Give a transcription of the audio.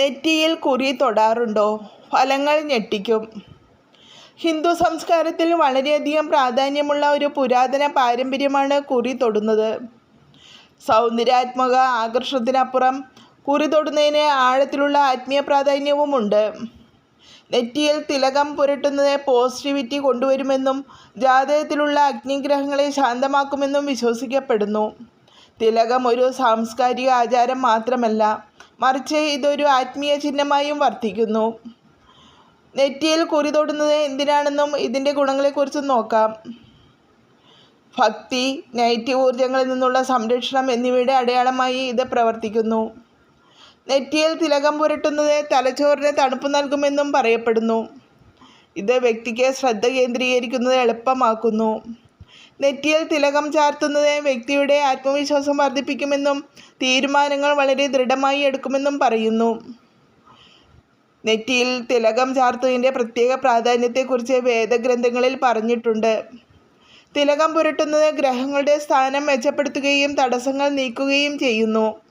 നെറ്റിയിൽ കുറി തൊടാറുണ്ടോ? ഫലങ്ങൾ ഞെട്ടിക്കും. ഹിന്ദു സംസ്കാരത്തിൽ വളരെയധികം പ്രാധാന്യമുള്ള ഒരു പുരാതന പാരമ്പര്യമാണ് കുറി തൊടുന്നത്. സൗന്ദര്യാത്മക ആകർഷണത്തിനപ്പുറം കുറി തൊടുന്നതിന് ആഴത്തിലുള്ള ആത്മീയ പ്രാധാന്യവുമുണ്ട്. നെറ്റിയിൽ തിലകം പുരട്ടുന്നത് പോസിറ്റിവിറ്റി കൊണ്ടുവരുമെന്നും ജാതകത്തിലുള്ള അഗ്നിഗ്രഹങ്ങളെ ശാന്തമാക്കുമെന്നും വിശ്വസിക്കപ്പെടുന്നു. തിലകം ഒരു സാംസ്കാരിക ആചാരം മാത്രമല്ല മറിച്ച് ഇതൊരു ആത്മീയ ചിഹ്നമായും വർത്തിക്കുന്നു. നെറ്റിയിൽ കുറി തൊടുന്നത് എന്തിനാണെന്നും ഇതിന്റെ ഗുണങ്ങളെക്കുറിച്ചും നോക്കാം. ഭക്തി നെഗറ്റീവ് ഊർജങ്ങളിൽ നിന്നുള്ള സംരക്ഷണം എന്നിവയുടെ അടയാളമായി ഇത് പ്രവർത്തിക്കുന്നു. നെറ്റിയിൽ തിലകം പുരട്ടുന്നത് തലച്ചോറിന് തണുപ്പ് നൽകുമെന്നും പറയപ്പെടുന്നു. ഇത് വ്യക്തിക്ക് ശ്രദ്ധ കേന്ദ്രീകരിക്കുന്നത് എളുപ്പമാക്കുന്നു. നെറ്റിയിൽ തിലകം ചാർത്തുന്നത് വ്യക്തിയുടെ ആത്മവിശ്വാസം വർദ്ധിപ്പിക്കുമെന്നും തീരുമാനങ്ങൾ വളരെ ദൃഢമായി എടുക്കുമെന്നും പറയുന്നു. നെറ്റിയിൽ തിലകം ചാർത്തതിന്റെ പ്രത്യേക പ്രാധാന്യത്തെക്കുറിച്ച് വേദഗ്രന്ഥങ്ങളിൽ പറഞ്ഞിട്ടുണ്ട്. തിലകം പുരട്ടുന്നത് ഗ്രഹങ്ങളുടെ സ്ഥാനം മെച്ചപ്പെടുത്തുകയും തടസ്സങ്ങൾ നീക്കുകയും ചെയ്യുന്നു.